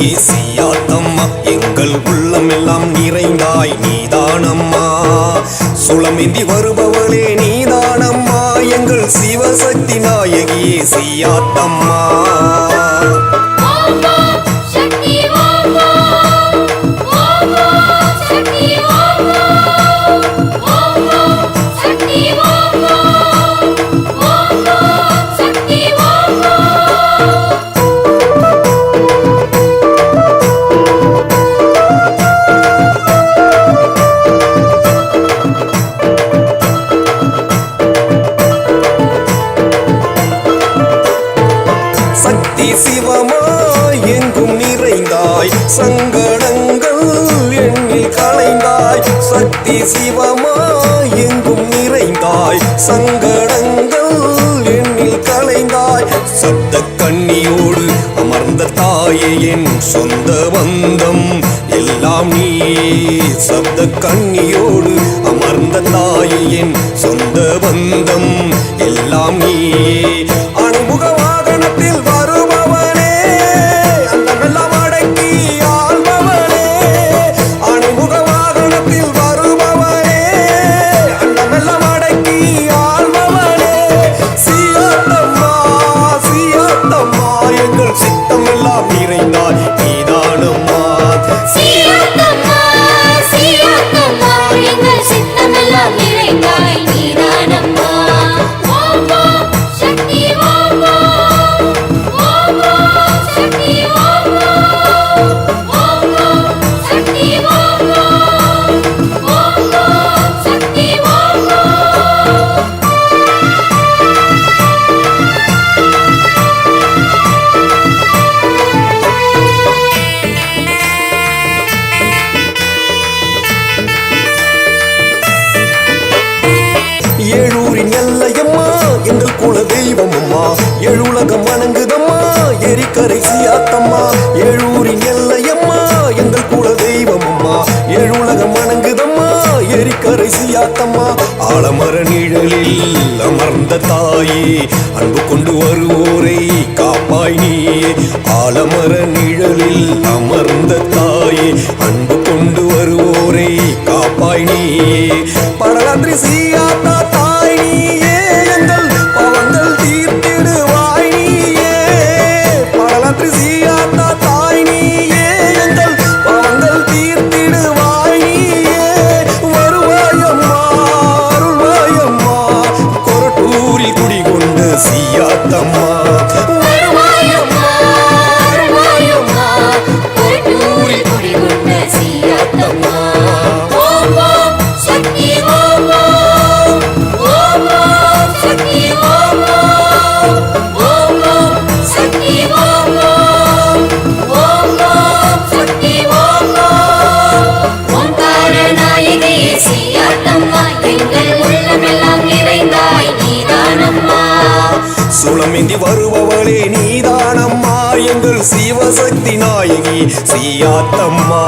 ஏசியாத்தம்மா எங்கள் உள்ளம் எல்லாம் நிறைந்தாய் நீதானம்மா. சுளமிந்தி வருபவளே நீதானம்மா. எங்கள் சிவசக்தி நாயகியே சியாத்தம்மா நிறைந்தாய் சங்கடங்கள் எண்ணில் களைந்தாய் சக்தி சிவமாய் எங்கும் நிறைந்தாய். சங்கடங்கள் எண்ணில் களைந்தாய் சப்த கண்ணியோடு அமர்ந்த தாயே என் சொந்த வந்தம் எல்லாம் நீ. சப்த கண்ணியோடு அமர்ந்த தாயே என் சொந்த பந்தம் எல்லாம் நீ. குல தெய்வம் அம்மா எழுலகம் வணங்குதம்மா எரிக்கரை சியாத்தம்மா ஏழூரின் எல்லையம்மா. எங்கள் குல தெய்வம் அம்மா எழுலகம் வணங்குதம்மா. எரிக்கரை சியாத்தம்மா ஆலமர நிழலில் அமர்ந்த தாயே அன்பு கொண்டு வருவோரை காப்பாய் நீயே. ஆலமர நிழலில் அமர்ந்த தாயே அன்பு கொண்டு வருவோரை காப்பாய் நீயே. பரலாந்திரி சியாத்தா ziyatama சூளமேந்தி வருபவளே நீதானம்மா. எங்கள் சிவசக்தி நாயகி சீயாத்தம்மா.